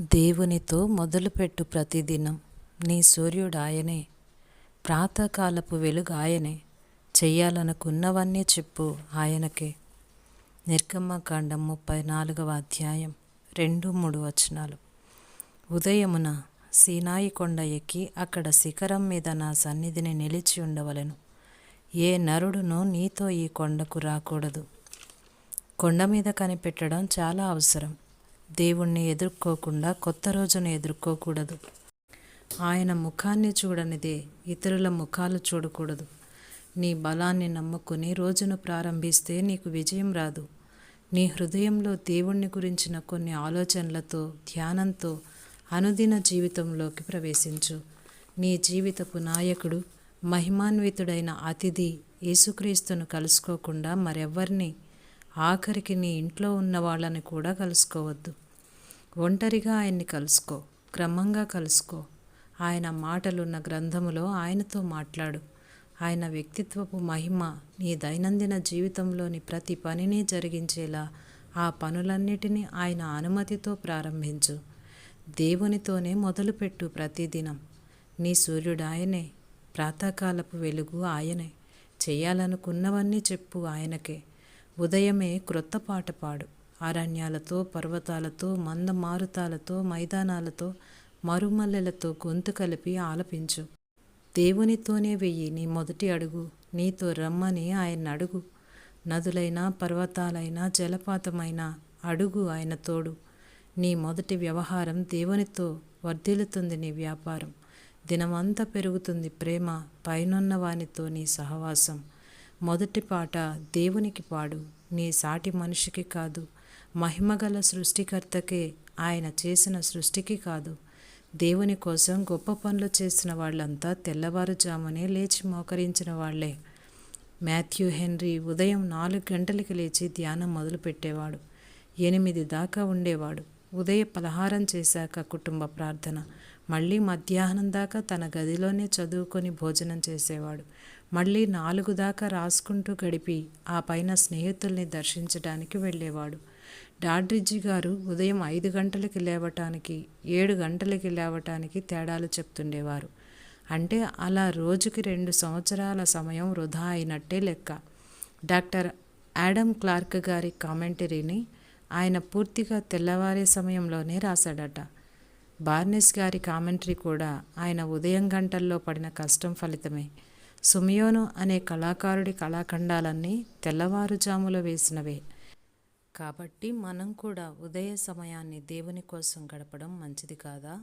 దేవునితో మొదలుపెట్టు ప్రతిదినం. నీ సూర్యుడు ఆయనే ప్రాతకాలపు వెలుగు ఆయనే చెయ్యాలనుకున్నవన్నీ చెప్పు ఆయనకే. నిర్గమ్మకాండం ముప్పై నాలుగవ అధ్యాయం రెండు మూడు వచనాలు. ఉదయమున సీనాయి కొండ ఎక్కి అక్కడ శిఖరం మీద నా సన్నిధిని నిలిచి ఉండవలెను. ఏ నరుడును నీతో ఈ కొండకు రాకూడదు. కొండ మీద కనిపెట్టడం చాలా అవసరం. దేవుణ్ణి ఎదుర్కోకుండా కొత్త రోజును ఎదుర్కోకూడదు. ఆయన ముఖాన్ని చూడనిదే ఇతరుల ముఖాలు చూడకూడదు. నీ బలాన్ని నమ్ముకుని రోజును ప్రారంభిస్తే నీకు విజయం రాదు. నీ హృదయంలో దేవుణ్ణి గురించిన కొన్ని ఆలోచనలతో ధ్యానంతో అనుదిన జీవితంలోకి ప్రవేశించు. నీ జీవితపు నాయకుడు మహిమాన్వితుడైన అతిథి యేసుక్రీస్తును కలుసుకోకుండా మరెవ్వరిని ఆఖరికి నీ ఇంట్లో ఉన్న వాళ్ళని కూడా కలుసుకోవద్దు. ఒంటరిగా ఆయన్ని కలుసుకో క్రమంగా కలుసుకో. ఆయన మాటలున్న గ్రంథములో ఆయనతో మాట్లాడు. ఆయన వ్యక్తిత్వపు మహిమ నీ దైనందిన జీవితంలోని ప్రతి పనిని జరిగించేలా ఆ పనులన్నిటినీ ఆయన అనుమతితో ప్రారంభించు. దేవునితోనే మొదలుపెట్టు ప్రతిదినం. నీ సూర్యుడు ఆయనే ప్రాతకాలపు వెలుగు ఆయనే. చేయాలనుకున్నవన్నీ చెప్పు ఆయనకే. ఉదయమే క్రొత్త పాట పాడు. అరణ్యాలతో పర్వతాలతో మంద మారుతాలతో మైదానాలతో మరుమల్లెలతో గొంతు కలిపి ఆలపించు. దేవునితోనే వెయ్యి నీ మొదటి అడుగు. నీతో రమ్మని ఆయన అడుగు. నదులైనా పర్వతాలైనా జలపాతమైన అడుగు ఆయన తోడు. నీ మొదటి వ్యవహారం దేవునితో వర్ధిల్లుతుంది నీ వ్యాపారం. దినమంతా పెరుగుతుంది ప్రేమ పైనున్న వానితో నీ సహవాసం. మొదటి పాట దేవునికి పాడు నీ సాటి మనిషికి కాదు. మహిమగల సృష్టికర్తకే ఆయన చేసిన సృష్టికి కాదు. దేవుని కోసం గొప్ప పనులు చేసిన వాళ్ళంతా తెల్లవారుజామునే లేచి మోకరించిన వాళ్ళే మాథ్యూ హెన్రీ ఉదయం నాలుగు గంటలకి లేచి ధ్యానం మొదలుపెట్టేవాడు. ఎనిమిది దాకా ఉండేవాడు. ఉదయ పలహారం చేశాక కుటుంబ ప్రార్థన. మళ్ళీ మధ్యాహ్నం దాకా తన గదిలోనే చదువుకొని భోజనం చేసేవాడు. మళ్ళీ నాలుగు దాకా రాసుకుంటూ గడిపి ఆ పైన స్నేహితుల్ని దర్శించడానికి వెళ్ళేవాడు. డాడ్రిజీ గారు ఉదయం ఐదు గంటలకి లేవటానికి ఏడు గంటలకి లేవటానికి తేడాలు చెప్తుండేవారు. అంటే అలా రోజుకి రెండు సంవత్సరాల సమయం వృధా అయినట్టే లెక్క. డాక్టర్ యాడమ్ క్లార్క్ గారి కామెంటరీని ఆయన పూర్తిగా తెల్లవారే సమయంలోనే రాశాడట. బార్నెస్ గారి కామెంటరీ కూడా ఆయన ఉదయం గంటల్లో పడిన కష్టం ఫలితమే. సుమియోను అనే కళాకారుడి కళాఖండాలన్నీ తెల్లవారుజాములో వేసినవే. కాబట్టి మనం కూడా ఉదయ సమయాన్ని దేవుని కోసం గడపడం మంచిది కాదా?